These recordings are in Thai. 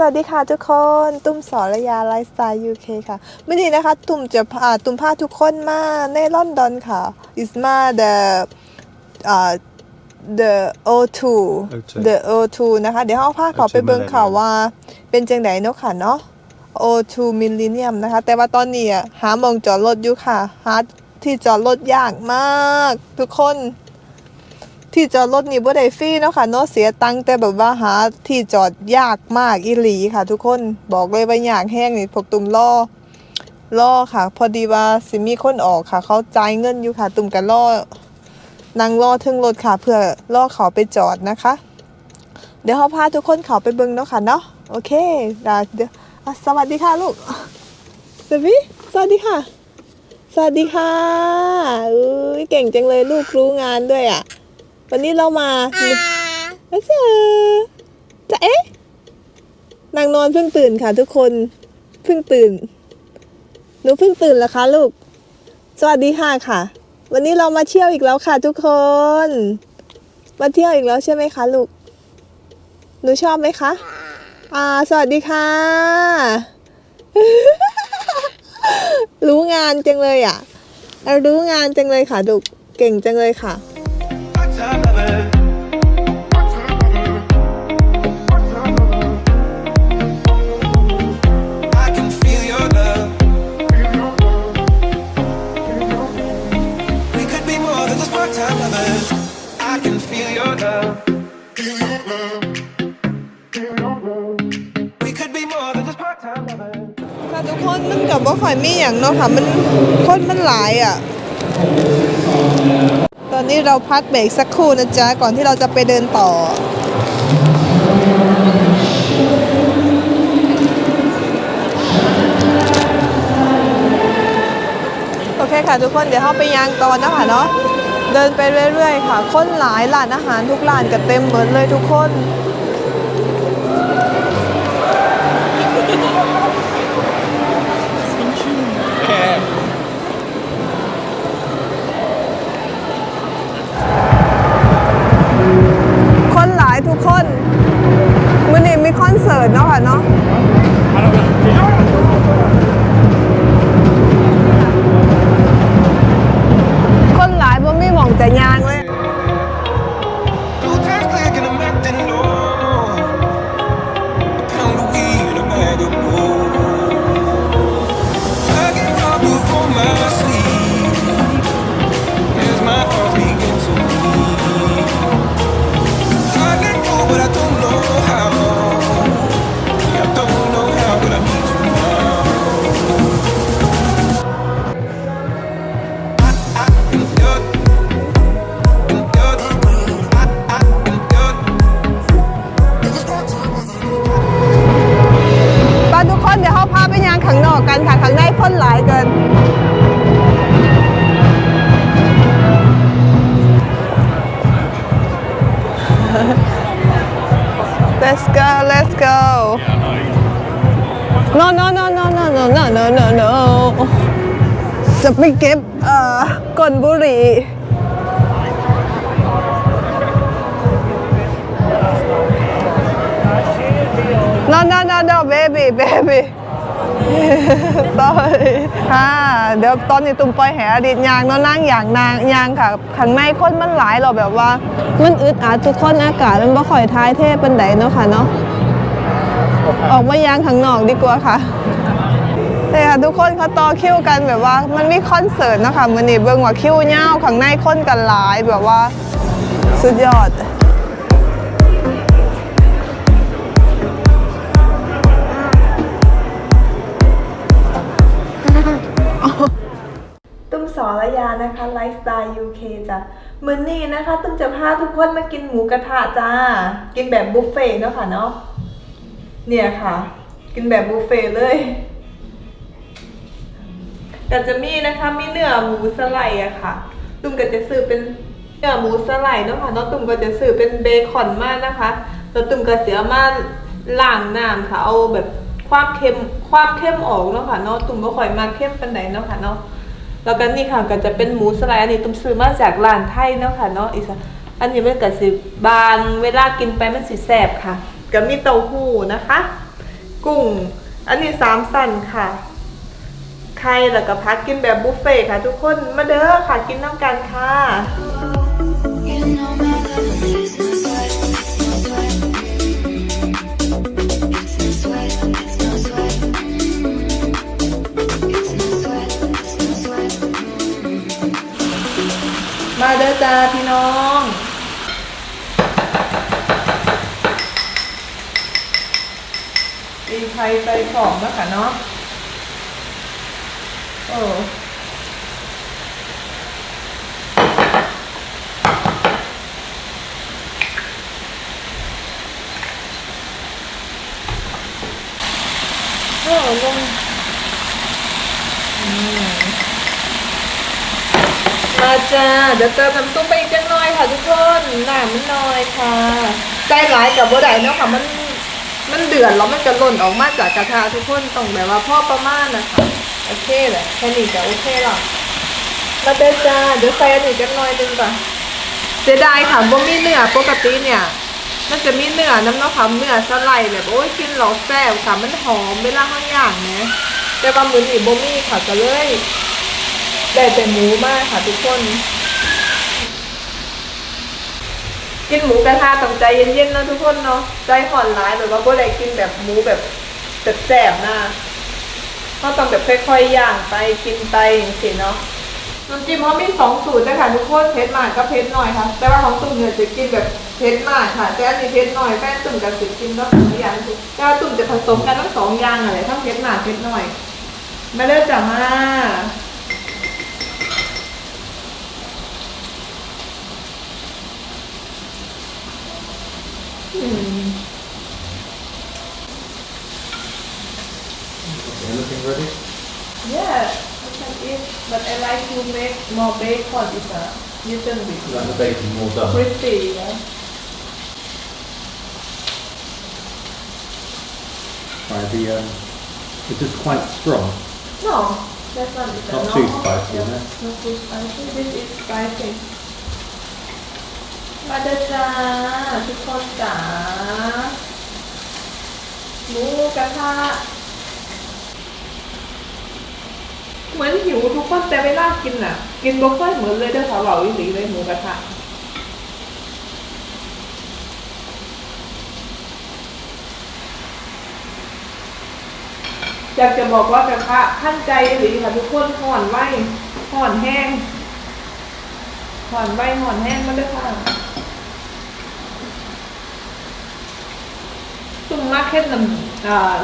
สวัสดีค่ะทุกคนตุ้มสอนระยาไลฟ์สไตล์ยูเคค่ะวันนี้นะคะตุ้มจะพาตุ้มพาทุกคนมาในลอนดอนค่ะ is มา the อ่า the O2 O2 the O2 นะคะเดี๋ยวเราพาเขา O2 ไปเบิ่งข่าว Millennium ว่าเป็นจังไดเนาะค่ะเนาะ O2 Millennium นะคะ แต่ว่าตอนนี้อะหาหมองจอดรถอยู่ค่ะหาที่จอดรถยากมาก ทุกคน ที่จอดรถนี่บ่ได้ฟรีเนาะค่ะเนาะเสียตังค์แต่แบบว่าหาที่จอดยากมากอีหลีค่ะ ทุกคนบอกเลยว่ายากแห้งนี่พวกตุ่มล่อล่อค่ะ พอดีว่าสิมีคนออกค่ะ เขาจ่ายเงินอยู่ค่ะ ตุ่มกันล่อนั่งล่อถึงรถค่ะ เพื่อล่อเขาไปจอดนะคะ เดี๋ยวเขาพาทุกคนเขาไปเบิ่งเนาะค่ะเนาะโอเคเดี๋ยวสวัสดีค่ะลูกสวีสวัสดีค่ะ สวัสดีค่ะอุ้ยเก่งจังเลยลูกรู้งานด้วยอะ วันนี้เรามาแล้วเจอจะเอ๊ะนางนอนเพิ่งตื่นค่ะทุกคน เพิ่งตื่น หนูเพิ่งตื่นแล้วคะลูก สวัสดีค่ะค่ะ วันนี้เรามาเที่ยวอีกแล้วค่ะ ทุกคน มาเที่ยวอีกแล้วใช่ไหมคะลูก หนูชอบไหมคะ อ่า สวัสดีค่ะ รู้งานจังเลยอะ รู้งานจังเลยค่ะลูก เก่งจังเลยค่ะ ค่ะทุกคนมันกับว่าข่อยมีอย่างเนาะค่ะมันคนมันหลายอะ ตอนนี้เราพักเบรกสักครู่นะจ๊ะ ก่อนที่เราจะไปเดินต่อโอเคค่ะทุกคนเดี๋ยวเข้าไปยางตอนนะคะเนาะ เดินไปเรื่อยๆ ค่ะ คนหลายร้านอาหารทุกร้านก็เต็มเบิดเลยทุกคนคน go no no no no no no no no no no จะไปเก็บเอ่อกลบุหรี่ no no no no baby baby sorry ค่ะเดี๋ยวตอนนี้ตุ้มปล่อยแหดีตยางเนาะนั่งอย่างนางยางค่ะข้างในคนมันหลายเราแบบว่า มันอึดอัดทุกคนอากาศมันบ่ค่อยท้ายเทปันไดเนาะค่ะเนาะ ออกมายางข้างนอกดีกว่าค่ะแต่ค่ะทุกคนเขาต่อคิวกันแบบว่ามันมีคอนเสิร์ตนะคะมันนี่เบิ่งว่าคิวเงาวข้างในคนกันหลายแบบว่าสุดยอดตุ้มสอระยานะคะไลฟ์สไตล์ยูเคจ้ะมือนี้นะคะ ตุ้มจะพาทุกคนมากินหมูกระทะจ้า กินแบบบุฟเฟ่ต์เนาะค่ะเนาะ เนี่ยค่ะ กินแบบบุฟเฟ่เลยแต่จะมีนะคะมีเนื้อหมูสไลด์อะค่ะ ตุ้มก็จะซื้อเป็นเนื้อหมูสไลด์เนาะค่ะเนาะตุ้มก็จะซื้อเป็นเบคอนมากนะคะแล้วตุ้มก็เสียมาล้างน้ำค่ะเอาแบบความเค็มความเข้มออกเนาะค่ะเนาะตุ้มบ่ค่อยมาเข้มปานใดเนาะค่ะเนาะแล้วก็นี่ค่ะก็จะเป็นหมูสไลด์อันนี้ตุ้มซื้อมาจากร้านไทยเนาะค่ะเนาะอีสอันนี้มันก็สิบางเวลากินไปมันสิแสบค่ะ ก็มีเต้าหู้นะคะ กุ้ง อันนี้สามสันค่ะ ไข่แล้วก็พักกินแบบบุฟเฟ่ค่ะ ทุกคนมาเด้อค่ะกินน้ำกันค่ะ You know my love is no sweat, it's no sweat. It's no sweat, it's no sweat. It's no sweat, it's no sweat. มาเด้อจ้าพี่น้องีไข่ใส่ของแล้วค่ะเนาะโอ้โอ้ลงมาจ้า เดี๋ยวเติมน้ำซุปไปอีกจังหน่อยค่ะทุกคนหนามันน้อยค่ะ ใจร้ายกับบ่ได้เนาะค่ะมัน มันเดือดแล้วมันจะหล่นออกมาจากกระทะทุกคนต้องแบบว่าพ่อประมาณนะคะโอเคแหละแค่นี้ก็โอเคหรอกมาเด้อจ้าเดี๋ยวใส่อันนี้จังหน่อยนึงก่อนเสียดายค่ะบ่มีเนื้อปกติเนี่ยมันจะมีเนื้อน้ำเนาะค่ะเนื้อสไลด์แบบโอ้ยกินแล้วแซ่บค่ะมันหอมเวลาข้างอย่างนี่ยแต่ว่ามือนี้บ่มีค่ะก็เลยได้แต่หมูมากค่ะทุกคน กินหมูกระทะต้องใจเย็นๆเนาะทุกคนเนาะใจผ่อนร้ายแบบว่าบ่ได้กินแบบหมูแบบแสบๆนะก็ต้องแบบค่อยๆย่างไปกินไปอย่างสิเนาะน้ำจิ้มเขามีสองสูตรนะคะทุกคนเผ็ดมากกับเผ็ดน้อยค่ะ แต่ว่าของตุ่มเนี่ยจะกินแบบเผ็ดมากค่ะ แต่อันนี้เผ็ดน้อยแฟนตุ่มจะสิกินก็สองอย่างสิแต่ว่าตุ่มจะผสมกันทั้งสองอย่างอะไรทั้งเผ็ดมากเผ็ดน้อย มาเริ่มจากมา Anything ready? Yeah, I can eat, but I like to make more bacon. It's a little bit Like the bacon more done. crispy, yeah. Right, the, um, is this quite strong? No, that's not it. Not no, too spicy, yeah, isn't it? Not too spicy. This is spicy. มาเด้อจ้าทุกคนจ๋า า กระทะเหมือนหิวทุกคนแต่เวลากินอะ กินบ่ค่อยเหมือนเลยเด้อค่ะเหล่าอีหลีเลยหมูกระทะอยากจะบอกว่ากระทะท่านใจหรือค่ะทุกคนห่อนไหวห่อนแห้งห่อนไหวห่อนแห้งมาด้วยค่ะซุ่มมากแค่น้ำ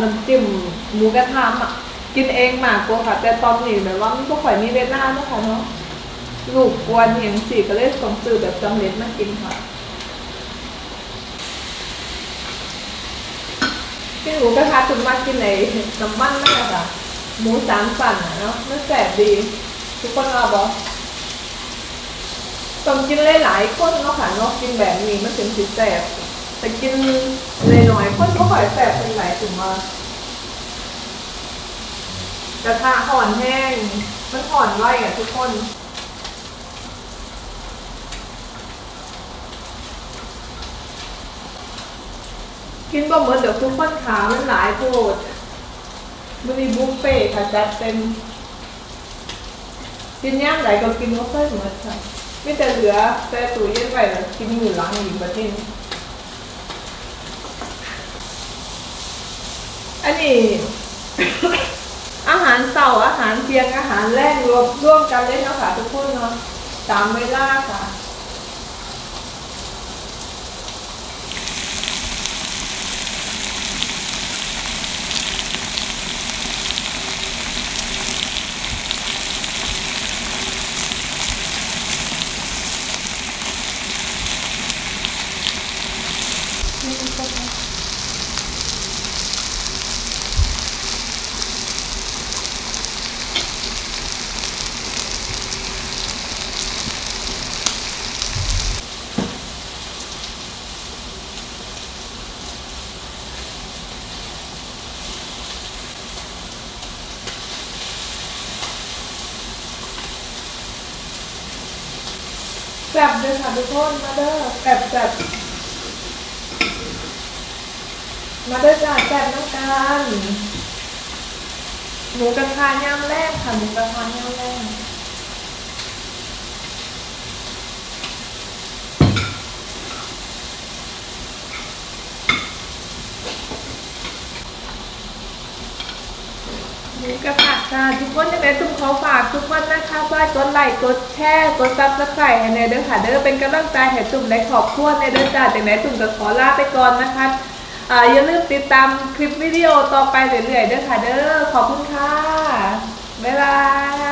น้ำจิ้มหมูกระทะอะกินเองมากกว่าค่ะ แต่ตอนนี้แบบว่ามันก็ข่อยมีเวลาเนาะค่ะเนาะลูกกวนเห็นสิก็เลยส่งซื้อแบบสำเร็จมากินค่ะพี่หมูกระทะคุณมากกินในน้ำมันมากอะหมูสามสั่นอะเนาะมันแสบดี ทุกคนเอาบอต้องกินหลายๆคนเนาะค่ะเนาะกินแบบนี้มันถึงสิแสบแต่กินเลยหน่ อยๆคนก็ค่อยแสบเป็นหลายถึงมากระทะห่อนแห้ง มันห่อนไวอะทุกคนกินบ่เหมือนเดี๋ยวทุกคนขามันหลายโพดมันมีบุฟเฟ่ค่ะจัดเต็มกินย่างไหนก็กินบ่ค่อยเหมือนค่ะไม่แต่เหลือแต่ตู้เย็นไว้แล้วกินอยู่หลังอีกประเทศ อันนี้ อาหารเสาร์อาหารเพียงอาหารแรงรวมร่วมกันเลยเนาะค่ะทุกคนเนาะตามเวลาค่ะ แซ่บเลยค่ะทุกคนมาเด้อแซ่บแซ่บมาด้อจ้าแซ่บน้ำกันหมูกระทะย่างแรกค่ะหมูกระทะย่างแรก นี่กระทะจ้าทุกคนยังไงทุกขอฝากทุกคนนะคะว่ากดไลค์กดแชร์กดซับสไครต์ให้ในเด้อค่ะเด้อเป็นกำลังใจให้ตุ่มในขอบคุณในเด้อจ้าจากไหนตุ่มก็ขอลาไปก่อนนะคะอ่าอย่าลืมติดตามคลิปวิดีโอต่อไปเรื่อยๆเด้อค่ะเด้อขอบคุณค่ะบ๊ายบาย